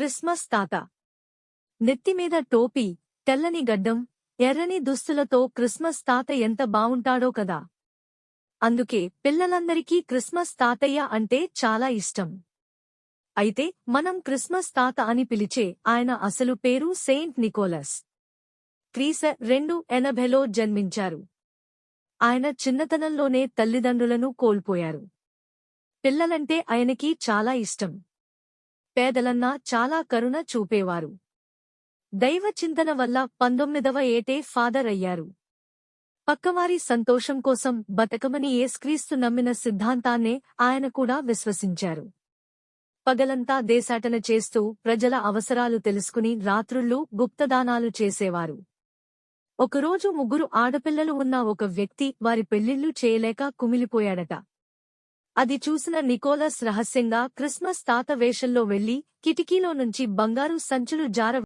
Christmas తాత. నెత్తిమీద టోపీ తెల్లని గడ్డం ఎర్రని దుస్తులతో క్రిస్మస్ తాత ఎంత బావుంటాడో కదా. అందుకే పిల్లలందరికీ క్రిస్మస్ తాతయ్య అంటే చాలా ఇష్టం. అయితే మనం క్రిస్మస్ తాత అని పిలిచే ఆయన అసలు పేరు సెయింట్ నికోలస్. క్రీస రెండు ఎనభెలో జన్మించారు. ఆయన చిన్నతనంలోనే తల్లిదండ్రులను కోల్పోయారు. పిల్లలంటే ఆయనకి చాలా ఇష్టం. పేదలన్నా చాలా కరుణ చూపేవారు. దైవ చింతన వల్ల పంతొమ్మిదవ ఏటే ఫాదర్ అయ్యారు. పక్కవారి సంతోషం కోసం బతకమని ఏస్క్రీస్తు నమ్మిన సిద్ధాంతాన్నే ఆయన కూడా విశ్వసించారు. పగలంతా దేశాటన చేస్తూ ప్రజల అవసరాలు తెలుసుకుని రాత్రుళ్ళు గుప్తదానాలు చేసేవారు. ఒకరోజు ముగ్గురు ఆడపిల్లలు ఉన్న ఒక వ్యక్తి వారి పెళ్ళిళ్ళు చేయలేక కుమిలిపోయాడట. అది చూసిన నికోలస్ రహస్యంగా క్రిస్మస్ తాత వేషంలో వెళ్ళి కిటికీలో నుంచి బంగారు సంచులు జార